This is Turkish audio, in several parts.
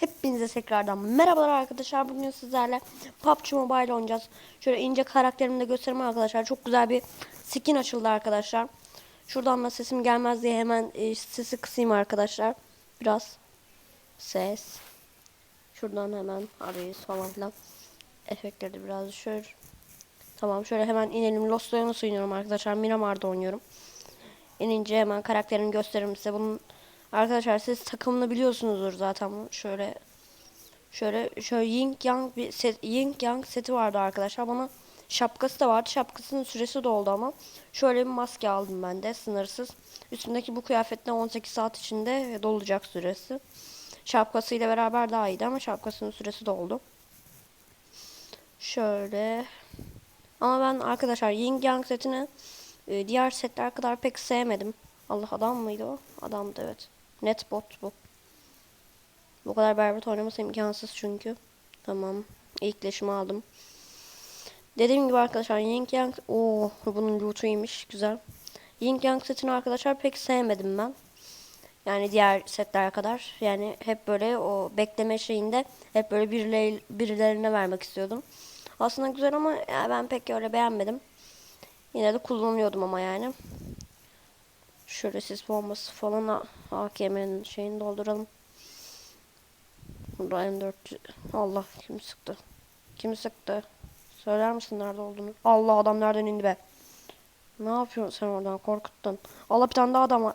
Hepinize tekrardan merhabalar arkadaşlar. Bugün sizlerle PUBG Mobile oynayacağız. Şöyle ince karakterimi de göstereyim arkadaşlar. Çok güzel bir skin açıldı arkadaşlar. Şuradan da sesim gelmez diye hemen e, sesi kısayım arkadaşlar. Biraz ses. Şuradan hemen arayız falan filan. Efektleri biraz düşür. Tamam şöyle hemen inelim. Lost Leonos oynuyorum arkadaşlar. Miramar'da oynuyorum. İnince hemen karakterini gösteririm size. Bunun arkadaşlar siz takımını biliyorsunuzdur zaten. Şöyle şöyle şöyle Ying Yang bir set Ying Yang seti vardı arkadaşlar. Bana şapkası da vardı. Şapkasının süresi doldu ama şöyle bir maske aldım ben de sınırsız. Üstündeki bu kıyafetle 18 saat içinde dolacak süresi. Şapkasıyla beraber daha iyiydi ama şapkasının süresi doldu. Şöyle ama ben arkadaşlar Ying Yang setini e, diğer setler kadar pek sevmedim. Allah adam mıydı o? Adamdı evet. Netbot bu. Bu kadar berbat oynaması imkansız çünkü. Tamam. İlk leşimi aldım. Dediğim gibi arkadaşlar Ying Yang o bunun loot'uymuş güzel. Ying Yang setini arkadaşlar pek sevmedim ben. Yani diğer setler kadar. Yani hep böyle o bekleme şeyinde hep böyle birileri, birilerine vermek istiyordum. Aslında güzel ama ben pek öyle beğenmedim. Yine de kullanıyordum ama yani. Şöyle sis bombası falan AKM'nin şeyini dolduralım. Burada M4 Allah kim sıktı? Kim sıktı? Söyler misin nerede olduğunu? Allah adam nereden indi be? Ne yapıyorsun sen oradan korkuttun. Allah bir tane daha adam.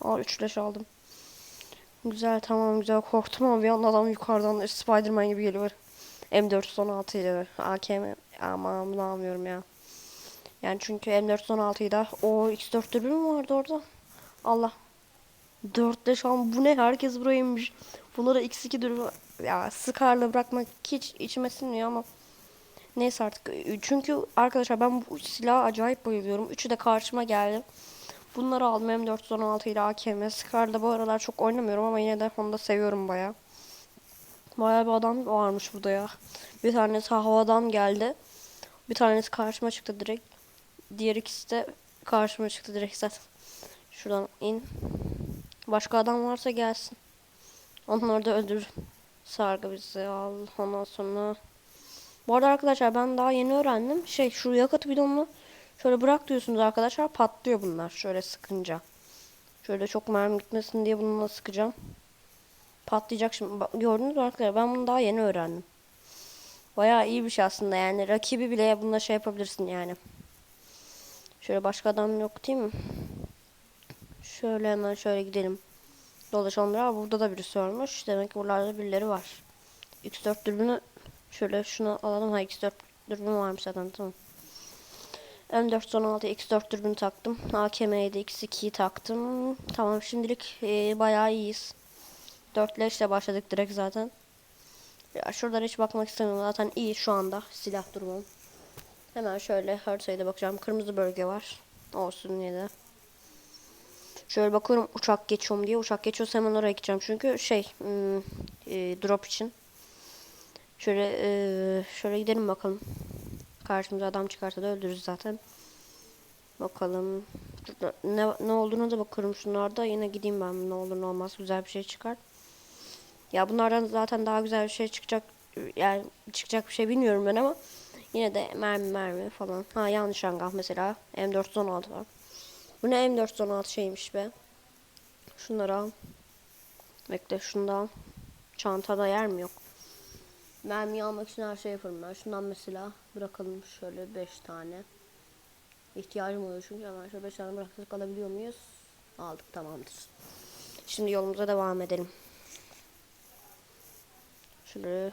Aa 3 leş aldım. Güzel tamam güzel korktum ama bir anda adam yukarıdan Spiderman gibi geliyor. M416 ile AKM ama anlamıyorum ya. Yani çünkü M416'yı da o X4 dürbün mü vardı orada? Allah. 4'te şu an bu ne? Herkes buraya inmiş. Bunlara X2 dürbün ya sıkarla bırakmak hiç içime sinmiyor ama neyse artık. Çünkü arkadaşlar ben bu silaha acayip bayılıyorum. Üçü de karşıma geldi. Bunları aldım M416 ile AKM. Scar'da bu aralar çok oynamıyorum ama yine de onu da seviyorum baya. Baya bir adam varmış burada ya. Bir tanesi havadan geldi. Bir tanesi karşıma çıktı direkt. Diğer ikisi de karşıma çıktı direkt zaten. Şuradan in. Başka adam varsa gelsin. Onları da öldür. Sargı bizi al. Ondan sonra. Bu arada arkadaşlar ben daha yeni öğrendim. Şey şu yakıt bidonunu şöyle bırak diyorsunuz arkadaşlar. Patlıyor bunlar. Şöyle sıkınca. Şöyle çok mermi gitmesin diye bununla sıkacağım. Patlayacak şimdi. Bak, gördünüz mü arkadaşlar? Ben bunu daha yeni öğrendim. Bayağı iyi bir şey aslında yani. Rakibi bile bununla şey yapabilirsin yani. Şöyle başka adam yok değil mi? Şöyle hemen şöyle gidelim. Dolaşalım biraz. Burada da birisi ölmüş. Demek ki buralarda birileri var. X4 dürbünü şöyle şunu alalım. Ha X4 dürbün varmış zaten tamam. M416 X4 dürbünü taktım. AKM'ye de X2'yi taktım. Tamam şimdilik e, bayağı iyiyiz. 4 ile başladık direkt zaten. Ya şuradan hiç bakmak istemiyorum. Zaten iyi şu anda silah durumum. Hemen şöyle haritaya da bakacağım. Kırmızı bölge var. Olsun yine de. Şöyle bakıyorum uçak geçiyorum diye. Uçak geçiyorsa hemen oraya gideceğim. Çünkü şey hmm, e, drop için. Şöyle e, şöyle gidelim bakalım. Karşımıza adam çıkarsa da öldürürüz zaten. Bakalım. Ne, ne olduğunu da bakıyorum şunlarda. Yine gideyim ben ne olur ne olmaz güzel bir şey çıkar. Ya bunlardan zaten daha güzel bir şey çıkacak. Yani çıkacak bir şey bilmiyorum ben ama yine de mermi mermi falan. Ha yanlış hangah mesela. M416 var. Bu ne M416 şeymiş be. Şunları al. Bekle şunu da al. Çantada yer mi yok? Mermi almak için her şey yaparım ben. Şundan mesela bırakalım şöyle 5 tane. İhtiyacım oluyor çünkü hemen şöyle 5 tane bıraktık alabiliyor muyuz? Aldık tamamdır. Şimdi yolumuza devam edelim. Şöyle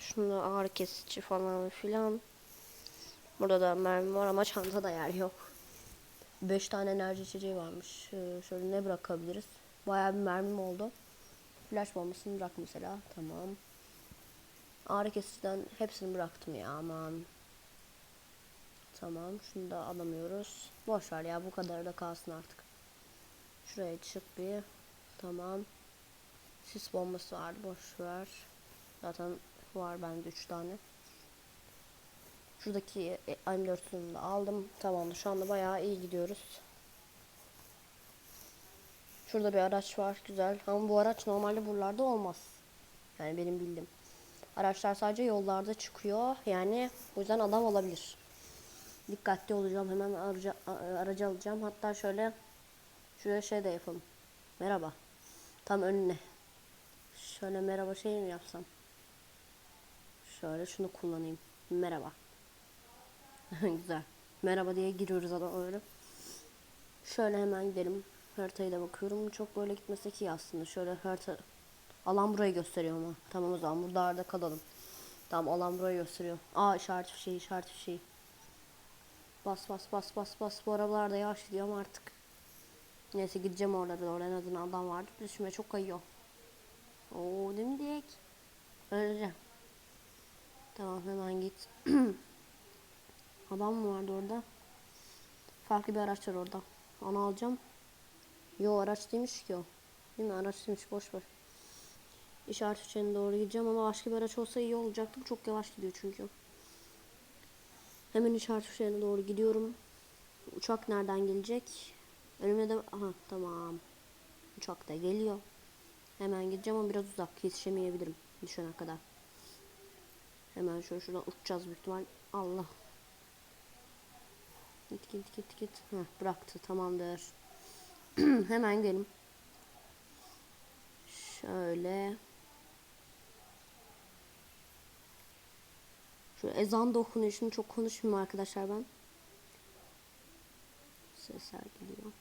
şunu ağrı kesici falan filan. Burada da mermi var ama çantada yer yok. 5 tane enerji içeceği varmış. Ee, şöyle ne bırakabiliriz? Bayağı bir mermim oldu. Flash bombasını bırak mesela. Tamam. Ağrı kesiciden hepsini bıraktım ya aman. Tamam. Şunu da alamıyoruz. Boş ver ya bu kadar da kalsın artık. Şuraya çık bir. Tamam. Sis bombası var. Boş ver. Zaten var bende 3 tane. Şuradaki M4'ünü de aldım. Tamamdır. Şu anda bayağı iyi gidiyoruz. Şurada bir araç var. Güzel. Ama bu araç normalde buralarda olmaz. Yani benim bildiğim. Araçlar sadece yollarda çıkıyor. Yani bu yüzden adam olabilir. Dikkatli olacağım. Hemen aracı, aracı alacağım. Hatta şöyle şuraya şey de yapalım. Merhaba. Tam önüne. Şöyle merhaba şey mi yapsam? Şöyle şunu kullanayım. Merhaba. Güzel. Merhaba diye giriyoruz adam öyle. Şöyle hemen gidelim. Haritaya da bakıyorum. Çok böyle gitmesek iyi aslında. Şöyle harita... Alan burayı gösteriyor ama. Tamam o zaman burada arada kalalım. Tamam alan burayı gösteriyor. Aa işaret fişeği işaret fişeği. Bas bas bas bas bas. Bu arabalarda yavaş gidiyor ama artık. Neyse gideceğim oralara doğru. En azından adam vardı. Düşme çok kayıyor. Oo dimdik. Öleceğim. Tamam hemen git. Adam mı vardı orada? Farklı bir araç var orada. Onu alacağım. Yo araç değilmiş ki o. Değil mi? Araç değilmiş. Boş ver. İşaret fişeğine doğru gideceğim ama başka bir araç olsa iyi olacaktı. Çok yavaş gidiyor çünkü. Hemen işaret fişeğine doğru gidiyorum. Uçak nereden gelecek? Önüme de... Aha tamam. Uçak da geliyor. Hemen gideceğim ama biraz uzak. Yetişemeyebilirim. Düşene kadar. Hemen şöyle şuradan uçacağız büyük ihtimal. Allah. Git git git git. Heh, bıraktı tamamdır. Hemen gidelim. Şöyle. Şu ezan da okunuyor. Şimdi çok konuşmayayım arkadaşlar ben. Sesler geliyor.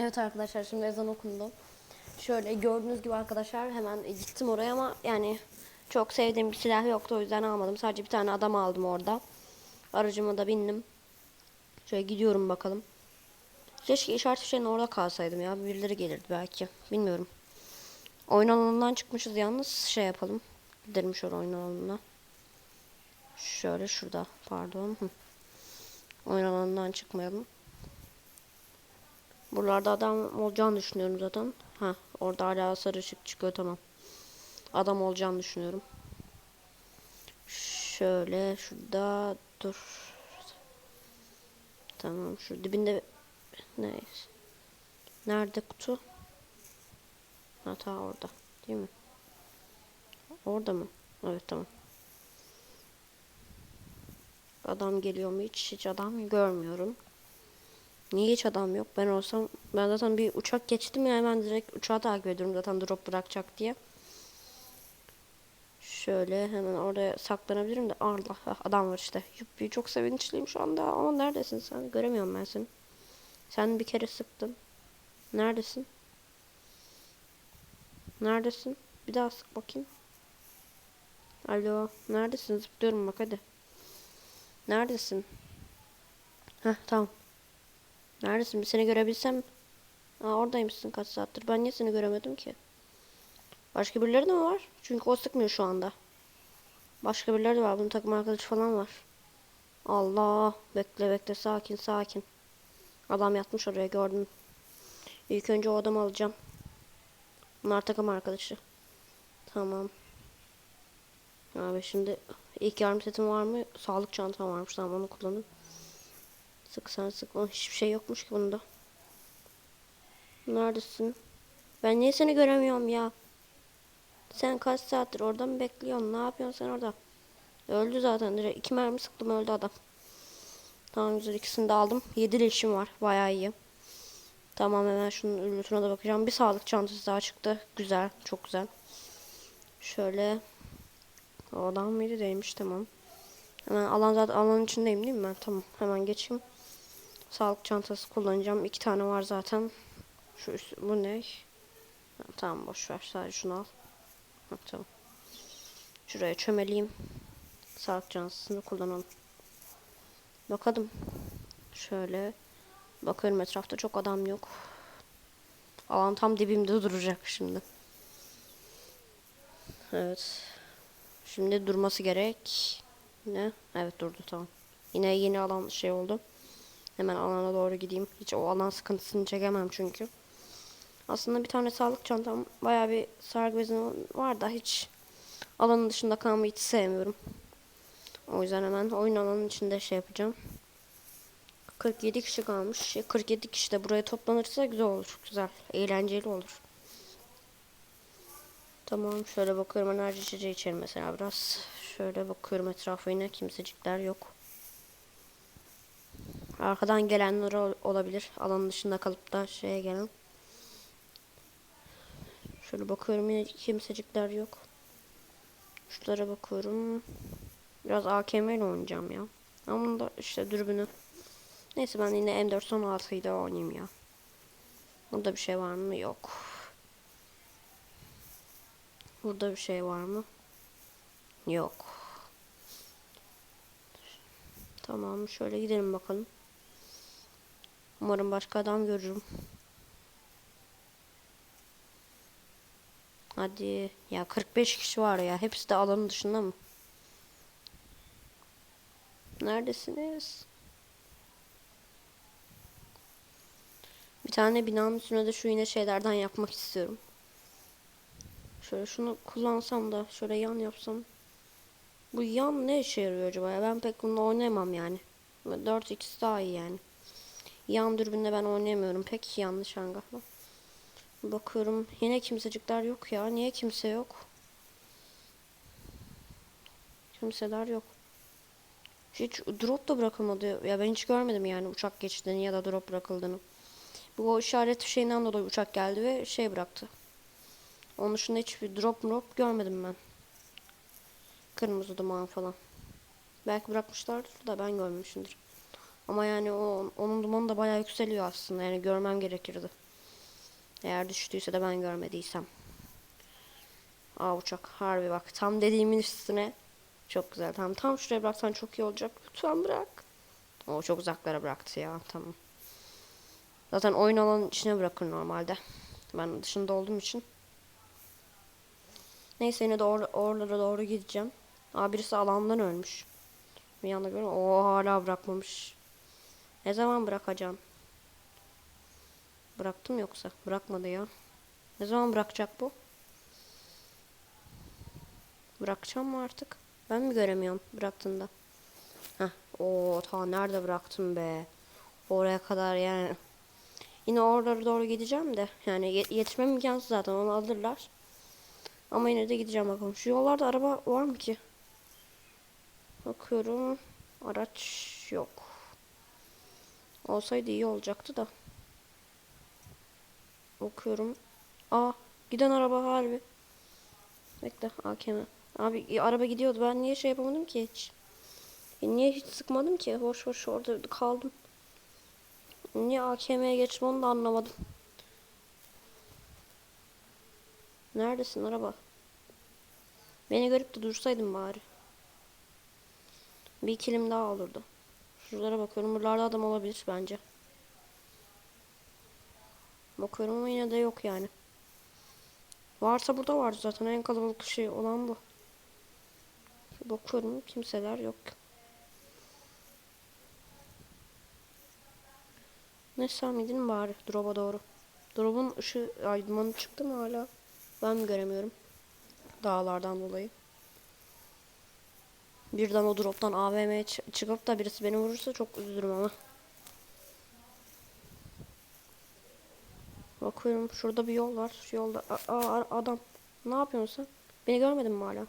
Evet arkadaşlar şimdi ezan okundu. Şöyle gördüğünüz gibi arkadaşlar hemen gittim oraya ama yani çok sevdiğim bir silah yoktu o yüzden almadım. Sadece bir tane adam aldım orada. Aracıma da bindim. Şöyle gidiyorum bakalım. Keşke işaret fişeğinin orada kalsaydım ya. Birileri gelirdi belki. Bilmiyorum. Oyun alanından çıkmışız yalnız. Şey yapalım. Gidelim şöyle oyun alanına. Şöyle şurada. Pardon. Oyun alanından çıkmayalım. Buralarda adam olacağını düşünüyorum zaten. Ha, orada hala sarı ışık çıkıyor tamam. Adam olacağını düşünüyorum. Şöyle şurada dur. Tamam şu dibinde ne? Nerede kutu? Ha ta orada. Değil mi? Orada mı? Evet tamam. Adam geliyor mu hiç? Hiç adam görmüyorum. Niye hiç adam yok? Ben olsam ben zaten bir uçak geçtim ya hemen direkt uçağı takip ediyorum zaten drop bırakacak diye. Şöyle hemen oraya saklanabilirim de Allah adam var işte. Yuppi çok sevinçliyim şu anda ama neredesin sen? Göremiyorum ben seni. Sen bir kere sıktın. Neredesin? Neredesin? Bir daha sık bakayım. Alo, neredesin? Zıplıyorum bak hadi. Neredesin? Heh tamam. Neredesin? Bir seni görebilsem. Aa oradaymışsın kaç saattir. Ben niye seni göremedim ki? Başka birileri de mi var? Çünkü o sıkmıyor şu anda. Başka birileri de var. Bunun takım arkadaşı falan var. Allah. Bekle bekle. Sakin sakin. Adam yatmış oraya gördüm. İlk önce o adamı alacağım. Bunlar takım arkadaşı. Tamam. Abi şimdi ilk yardım setim var mı? Sağlık çantam varmış. Tamam onu kullanın. Sık sen sık. Lan hiçbir şey yokmuş ki bunda. Neredesin? Ben niye seni göremiyorum ya? Sen kaç saattir orada mı bekliyorsun? Ne yapıyorsun sen orada? Öldü zaten. Direkt iki mermi sıktım öldü adam. Tamam güzel ikisini de aldım. 7 leşim var. Bayağı iyi. Tamam hemen şunun lootuna da bakacağım. Bir sağlık çantası daha çıktı. Güzel. Çok güzel. Şöyle. O adam mıydı değilmiş tamam. Hemen alan zaten alanın içindeyim değil mi ben? Tamam hemen geçeyim. Sağlık çantası kullanacağım. İki tane var zaten. Şu üst, bu ne? Ha, tamam boş ver. Sadece şunu al. Ha, tamam. Şuraya çömeleyim. Sağlık çantasını kullanalım. Bakalım. Şöyle. Bakıyorum etrafta çok adam yok. Alan tam dibimde duracak şimdi. Evet. Şimdi durması gerek. Ne? Evet durdu tamam. Yine yeni alan şey oldu. Hemen alana doğru gideyim. Hiç o alan sıkıntısını çekemem çünkü. Aslında bir tane sağlık çantam bayağı bir sargı bezim var da hiç alanın dışında kalmayı hiç sevmiyorum. O yüzden hemen oyun alanının içinde şey yapacağım. 47 kişi kalmış. 47 kişi de buraya toplanırsa güzel olur. Güzel. Eğlenceli olur. Tamam şöyle bakıyorum enerji içeceği içerim mesela biraz. Şöyle bakıyorum etrafa yine kimsecikler yok. Arkadan gelenler ol- olabilir. Alanın dışında kalıp da şeye gelen. Şöyle bakıyorum yine kimsecikler yok. Şuralara bakıyorum. Biraz AKM ile oynayacağım ya. Ama bunda işte dürbünü. Neyse ben yine M416 ile oynayayım ya. Burada bir şey var mı? Yok. Burada bir şey var mı? Yok. Tamam şöyle gidelim bakalım. Umarım başka adam görürüm. Hadi. Ya 45 kişi var ya. Hepsi de alanın dışında mı? Neredesiniz? Bir tane binanın üstüne de şu yine şeylerden yapmak istiyorum. Şöyle şunu kullansam da şöyle yan yapsam. Bu yan ne işe yarıyor acaba? Ben pek bununla oynayamam yani. 4x daha iyi yani. Yan dürbünle ben oynayamıyorum. Pek yanlış hangahla. Bakıyorum yine kimsecikler yok ya. Niye kimse yok? Kimseler yok. Hiç drop da bırakılmadı. Ya ben hiç görmedim yani uçak geçtiğini ya da drop bırakıldığını. Bu o işaret şeyinden dolayı uçak geldi ve şey bıraktı. Onun dışında hiçbir drop drop görmedim ben. Kırmızı duman falan. Belki bırakmışlardır da ben görmemişimdir. Ama yani o, onun dumanı da bayağı yükseliyor aslında. Yani görmem gerekirdi. Eğer düştüyse de ben görmediysem. Aa uçak harbi bak tam dediğimin üstüne. Çok güzel. Tamam tam şuraya bıraksan çok iyi olacak. Lütfen bırak. O çok uzaklara bıraktı ya. Tamam. Zaten oyun alanın içine bırakır normalde. Ben dışında olduğum için. Neyse yine de or oralara doğru gideceğim. Aa birisi alandan ölmüş. Bir yanda görüyorum. O hala bırakmamış. Ne zaman bırakacağım? Bıraktım yoksa? Bırakmadı ya. Ne zaman bırakacak bu? Bırakacağım mı artık? Ben mi göremiyorum bıraktığında? Heh. Oo ta nerede bıraktım be? Oraya kadar yani. Yine oralara doğru gideceğim de. Yani ye- yetişmem imkansız zaten onu alırlar. Ama yine de gideceğim bakalım. Şu yollarda araba var mı ki? Bakıyorum. Araç yok. Olsaydı iyi olacaktı da. Bakıyorum. Aa giden araba harbi. Bekle AKM. Abi e, araba gidiyordu. Ben niye şey yapamadım ki hiç? E, niye hiç sıkmadım ki? Boş boş orada kaldım. Niye AKM'ye geçtim onu da anlamadım. Neredesin araba? Beni görüp de dursaydın bari. Bir kilim daha olurdu. Şuralara bakıyorum. Buralarda adam olabilir bence. Bakıyorum ama yine de yok yani. Varsa burada vardı zaten. En kalabalık şey olan bu. Bakıyorum kimseler yok. Neyse tamam gidelim bari drop'a doğru. Drop'un ışığı ay dumanı çıktı mı hala? Ben mi göremiyorum? Dağlardan dolayı. Birden o droptan AVM'ye çı- çıkıp da birisi beni vurursa çok üzülürüm ama. Bakıyorum şurada bir yol var. Şu yolda Aa, aa, adam. Ne yapıyorsun sen? Beni görmedin mi hala?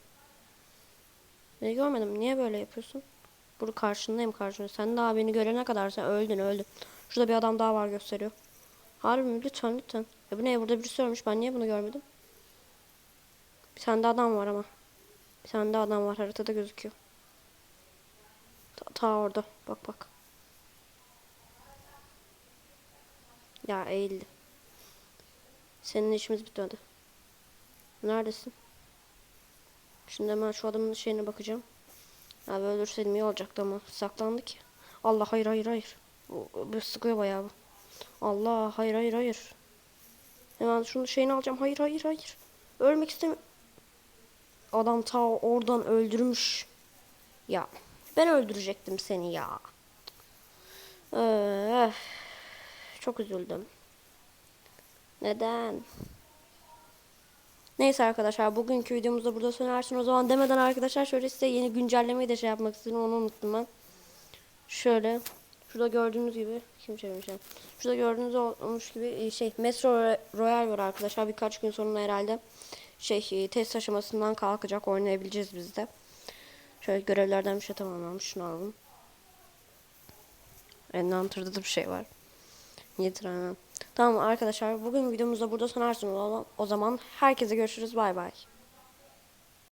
Beni görmedim. Niye böyle yapıyorsun? Burada karşındayım karşında. Sen daha beni görene kadar sen öldün öldün. Şurada bir adam daha var gösteriyor. Harbi mi? Lütfen lütfen. Ya bu ne? Burada birisi ölmüş. Ben niye bunu görmedim? Bir tane de adam var ama. Bir tane de adam var. Haritada gözüküyor. Ta, ta orada. Bak bak. Ya eğildi. Senin işimiz bitmedi. Neredesin? Şimdi hemen şu adamın şeyine bakacağım. Abi öldürseydim iyi olacaktı ama saklandı ki. Allah hayır hayır hayır. Bir sıkıyor bayağı bu. Allah hayır hayır hayır. Hemen şunu şeyini alacağım. Hayır hayır hayır. Ölmek istemiyorum. Adam ta oradan öldürmüş. Ya ben öldürecektim seni ya. Öf. Çok üzüldüm. Neden? Neyse arkadaşlar bugünkü videomuzda burada sona ersin. O zaman demeden arkadaşlar şöyle size yeni güncellemeyi de şey yapmak istedim. Onu unuttum ben. Şöyle. Şurada gördüğünüz gibi kim çevirmiş ya? Şurada gördüğünüz olmuş gibi e, şey Metro Royal var arkadaşlar. Birkaç gün sonra herhalde şey e, test aşamasından kalkacak. Oynayabileceğiz biz de. Şöyle görevlerden bir şey tamamlamış. Şunu alalım. Encounter'da da bir şey var. Getiremem. Tamam arkadaşlar bugün videomuzda burada sona ersin. O zaman- O zaman herkese görüşürüz. Bay bay.